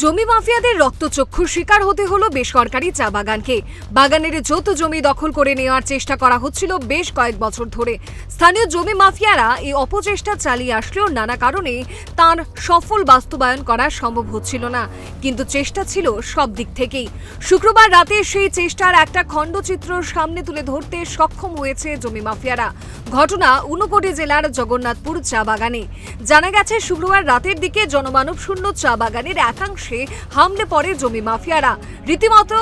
জমি মাফিয়াদের রক্তচক্ষুর শিকার হতে হলো বেসরকারি চা বাগানকে। বাগানের যৌথ জমি দখল করে নেওয়ার চেষ্টা করা হচ্ছিল বেশ কয়েক বছর ধরে। স্থানীয় জমি মাফিয়ারা এই অপচেষ্টা চালিয়ে আসলেও নানা কারণে তার সফল বাস্তবায়ন করা সম্ভব হচ্ছিল না। কিন্তু চেষ্টা ছিল সব দিক থেকেই। শুক্রবার রাতে সেই চেষ্টার একটা খণ্ডচিত্র সামনে তুলে ধরতে সক্ষম হয়েছে জমি মাফিয়ারা। ঘটনা ঊনকোটি জেলার জগন্নাথপুর চা বাগানে। জানা গেছে, শুক্রবার রাতের দিকে জনমানব শূন্য চা বাগানের একাংশে হামলে পড়ে জমি মাফিয়ারা। রীতিমতো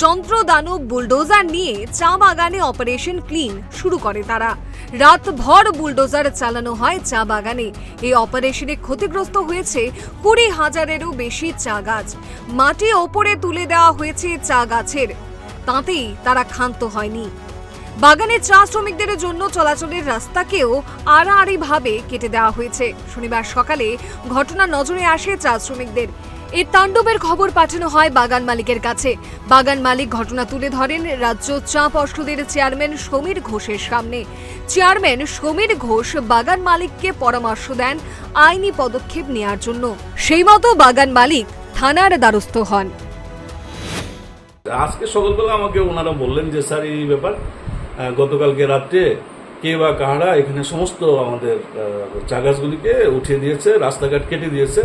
যন্ত্র দানব বুলডোজার নিয়ে চা বাগানে অপারেশন ক্লিন শুরু করে তারা। রাতভর বুলডোজার চালানো হয় চা বাগানে। এই অপারেশনে ক্ষতিগ্রস্ত হয়েছে কুড়ি হাজারেরও বেশি চা গাছ। মাটি ওপরে তুলে দেওয়া হয়েছে চা গাছের। তাতেই তারা ক্ষান্ত হয়নি। বাগানের চা শ্রমিকদের জন্য চলাচলের রাস্তাকেও আড়াআড়ি ভাবে কেটে দেওয়া হয়েছে। শনিবার সকালে ঘটনা নজরে আসে চা শ্রমিকদের। এই তাণ্ডবের খবর পাঠানো হয় বাগান মালিকের কাছে। বাগান মালিক ঘটনা তুলে ধরেন রাজ্য চা পর্ষদের চেয়ারম্যান সমীর ঘোষের সামনে। চেয়ারম্যান সমীর ঘোষ বাগান মালিককে পরামর্শ দেন আইনি পদক্ষেপ নেওয়ার জন্য। সেই মতো বাগান মালিক থানার দ্বারস্থ হন। আজকে সকালবেলা আমাকে ওনারা বললেন যে, স্যার, এই ব্যাপার গতকালকে রাত্রে কে বা কাহারা এখানে সমস্ত আমাদের চা গাছগুলিকে উঠিয়ে দিয়েছে, রাস্তাঘাট কেটে দিয়েছে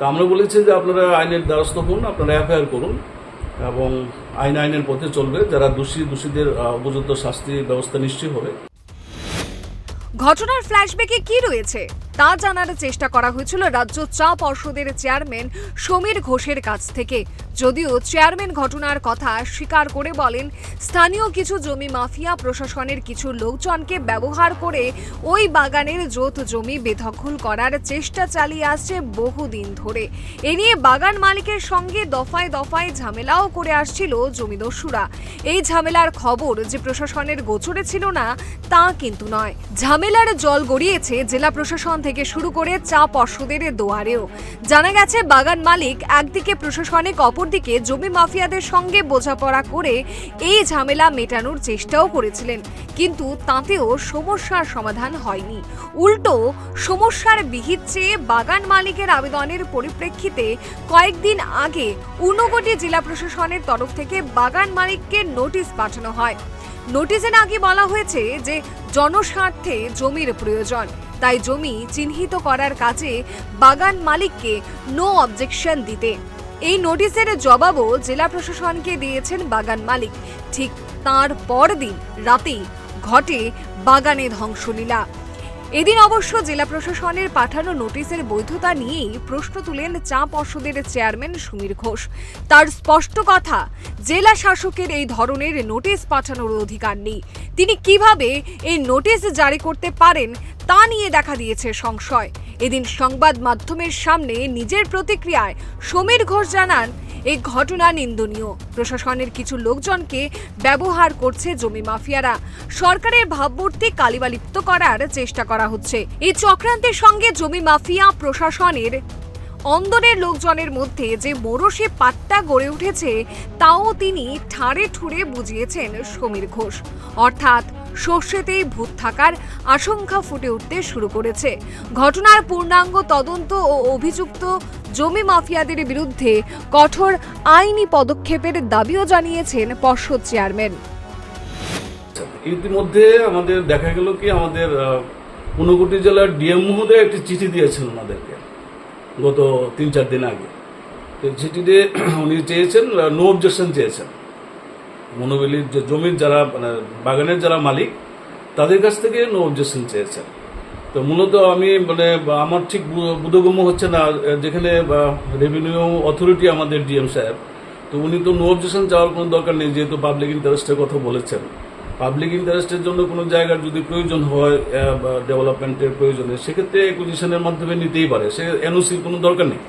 তা আমরা বলেছি যে আপনারা আইনের দ্বারস্থ হন, আপনারা এফআইআর করুন এবং আইন আইনের পথে চলবে। যারা দোষী, দোষীদের উপযুক্ত শাস্তি ব্যবস্থা নিশ্চয়ই হবে। ঘটনার ফ্ল্যাশব্যাকে কি রয়েছে? তা জানার চেষ্টা করা হয়েছিল রাজ্য চা পর্ষদের চেয়ারম্যান সমীর ঘোষের কাছ থেকে। যদিও চেয়ারম্যান ঘটনার কথা স্বীকার করে বলেন, স্থানীয় কিছু জমি মাফিয়া প্রশাসনের কিছু লোকজনকে ব্যবহার করে ওই বাগানের যৌথ জমি বেদখল করার চেষ্টা চালিয়ে আসছে বহুদিন ধরে। এ নিয়ে বাগান মালিকের সঙ্গে দফায় দফায় ঝামেলাও করে আসছিল জমিদস্যুরা। এই ঝামেলার খবর যে প্রশাসনের গোচরে ছিল না, তা কিন্তু নয়। ঝামেলার জল গড়িয়েছে জেলা প্রশাসন থেকে শুরু করে চা পর্ষদের দোয়ারেও। জানা গেছে, বাগান মালিক একদিকে প্রশাসনিক, অপরদিকে জমি মাফিয়াদের সঙ্গে বোঝাপড়া করে এই ঝামেলা মেটানোর চেষ্টাও করেছিলেন। কিন্তু তাতেও সমস্যার সমাধান হয়নি। উল্টো, সমস্যার বিহিত চেয়ে বাগান মালিকের আবেদনের পরিপ্রেক্ষিতে কয়েকদিন আগে ঊনকোটি জেলা প্রশাসনের তরফ থেকে বাগান মালিককে নোটিশ পাঠানো হয়। নোটিশে নাকি বলা হয়েছে যে, জনস্বার্থে জমির প্রয়োজন। তাই জমি চিহ্নিত করার কাজে বাগান মালিককে নো অবজেকশন দিতে। এই নোটিশের জবাবও জেলা প্রশাসনকে দিয়েছেন বাগান মালিক। ঠিক তার পরদিন রাতেই ঘটে বাগানে ধ্বংসলীলা। এদিন অবশ্য জেলা প্রশাসনের পাঠানো নোটিশের বৈধতা নিয়েই প্রশ্ন তুলেন চা পর্ষদের চেয়ারম্যান সুমীর ঘোষ। তার স্পষ্ট কথা, জেলা শাসকের এই ধরনের নোটিশ পাঠানোর অধিকার নেই। তিনি কীভাবে এই নোটিশ জারি করতে পারেন তা নিয়ে দেখা দিয়েছে সংশয়। এদিন সংবাদ মাধ্যমের সামনে নিজের প্রতিক্রিয়ায় সমীর ঘোষ জানান, এই ঘটনা নিন্দনীয়। প্রশাসনের কিছু লোকজনকে ব্যবহার করছে জমি মাফিয়ারা। সরকারের ভাবমূর্তি কালিবালিপ্ত করার চেষ্টা করা হচ্ছে। এই চক্রান্তের সঙ্গে জমি মাফিয়া প্রশাসনের অন্দরের লোকজনের মধ্যে যে মোরসে পাত্তা গড়ে উঠেছে, তাও তিনি ঠাড়ে ঠুড়ে বুঝিয়েছেন সমীর ঘোষ। অর্থাৎ সর্ষেতেই ভূত থাকার আশঙ্কা ফুটে উঠতে শুরু করেছে। ঘটনার পূর্ণাঙ্গ তদন্ত ও অভিযুক্ত জমি মাফিয়াদের বিরুদ্ধে কঠোর আইনি পদক্ষেপের দাবিও জানিয়েছেন পর্ষদ চেয়ারম্যান। ইতিমধ্যে আমাদের দেখা গেল কি আমাদের ঊনকোটি জেলার ডিএম মহোদয় একটি চিঠি দিয়েছেন আমাদেরকে গত তিন চার দিন আগে। তো চিঠিতে উনি চেয়েছেন নো অবজেকশন চেয়েছেন। মনোবেলির যে জমির যারা মানে বাগানের যারা মালিক, তাদের কাছ থেকে নো অবজেকশন চেয়েছেন। তো মূলত আমি মানে আমার ঠিক বোধগম্য হচ্ছে না, যেখানে রেভিনিউ অথরিটি আমাদের ডিএম সাহেব। তো উনি তো নো অবজেকশন যাওয়ার কোনো দরকার নেই, যেহেতু পাবলিক ইন্টারেস্টের কথা বলেছেন। পাবলিক ইন্টারেস্টের জন্য কোনো জায়গার যদি প্রয়োজন হয় ডেভেলপমেন্টের প্রয়োজনে, সেক্ষেত্রে অ্যাকুইজিশনের মাধ্যমে নিতেই পারে। সে এনওসির কোনো দরকার নেই।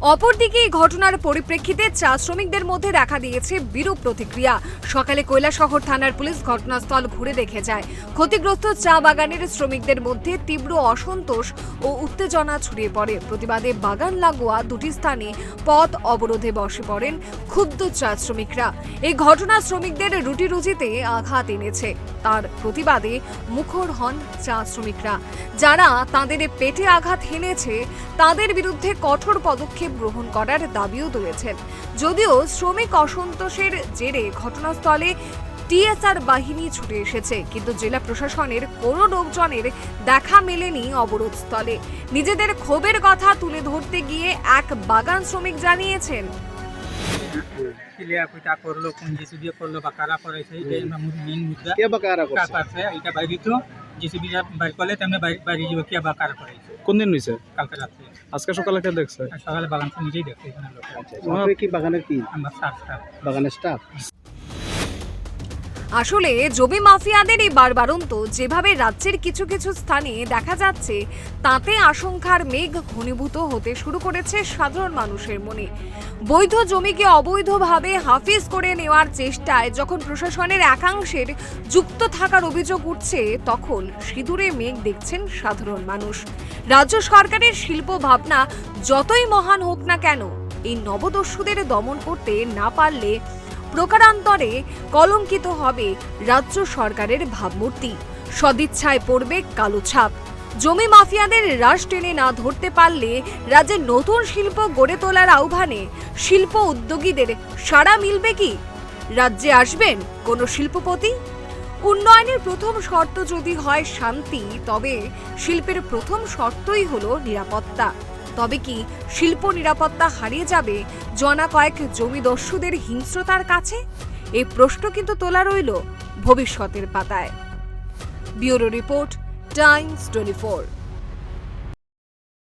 অপরদিকে এই ঘটনার পরিপ্রেক্ষিতে চা শ্রমিকদের মধ্যে দেখা দিয়েছে বিরূপ প্রতিক্রিয়া। সকালে কৈলাসহর থানার পুলিশ ঘটনাস্থল ঘুরে দেখে যায়। ক্ষতিগ্রস্ত চা বাগানের শ্রমিকদের মধ্যে তীব্র অসন্তোষ ও উত্তেজনা ছড়িয়ে পড়ে। প্রতিবাদে বাগান লাগোয়া দুটি স্থানে পথ অবরোধে বসে পড়েন ক্ষুব্ধ চা শ্রমিকরা। এই ঘটনা শ্রমিকদের রুটি রুজিতে আঘাত এনেছে। তার প্রতিবাদে মুখর হন চা শ্রমিকরা। যারা তাদের পেটে আঘাত হেনেছে, তাদের বিরুদ্ধে কঠোর পদক্ষেপ গ্রহণ করার দাবিও তুলেছেন। যদিও শ্রমিক অসন্তোষের জেরে ঘটনাস্থলে টিএসআর বাহিনী ছুটে এসেছে কিন্তু জেলা প্রশাসনের কোনো লোকজনের দেখা মেলেনি অবরোধস্থলে নিজেদের ক্ষোভের কথা তুলে ধরতে গিয়ে এক বাগান শ্রমিক জানিয়েছেন। করল কোন জেসিবি করল বা কারা আমার মেইন মুদ্রা। কে বা কারা কারা করছে? করছে এটা বাইরে তো জেসিবি বাইর করলে তেমনি বাইরে যাব কি বা কার করে? কোন দিন হয়েছে? কালকে রাত্রে। আজকে সকালে কে দেখছে। সকালে বাগান নিজেই দেখছে এখানে লোক কি বাগানের কি? আমার সাফ বাগানের স্টাফ? আসলে জমি মাফিয়াদের এই বারবারন্ত যেভাবে রাজ্যের কিছু কিছু স্থানে দেখা যাচ্ছে, তাতে আশঙ্কার মেঘ ঘনীভূত হতে শুরু করেছে সাধারণ মানুষের মনে। বৈধ জমিকে অবৈধভাবে হাফিজ করে নেওয়ার চেষ্টায় যখন প্রশাসনের একাংশের যুক্ত থাকার অভিযোগ উঠছে, তখন সিঁদুরে মেঘ দেখছেন সাধারণ মানুষ। রাজ্য সরকারের শিল্প ভাবনা যতই মহান হোক না কেন, এই নবদস্যুদের দমন করতে না পারলে প্রকারান্তরে কলঙ্কিত হবে রাজ্য সরকারের ভাবমূর্তি। সদিচ্ছায় পড়বে কালো ছাপ। জমি মাফিয়াদের রাশ টেনে না ধরতে পারলে রাজ্যে নতুন শিল্প গড়ে তোলার আহ্বানে শিল্প উদ্যোগীদের সাড়া মিলবে কি? রাজ্যে আসবেন কোনো শিল্পপতি? উন্নয়নের প্রথম শর্ত যদি হয় শান্তি, তবে শিল্পের প্রথম শর্তই হলো নিরাপত্তা। তবে কি শিল্প নিরাপত্তা হারিয়ে যাবে? জনা কয়েক জমিদস্যুদের হিংস্রতার কাছে? এই প্রশ্ন কিন্তু তোলা রইল ভবিষ্যতের পাতায়। Bureau report Times twenty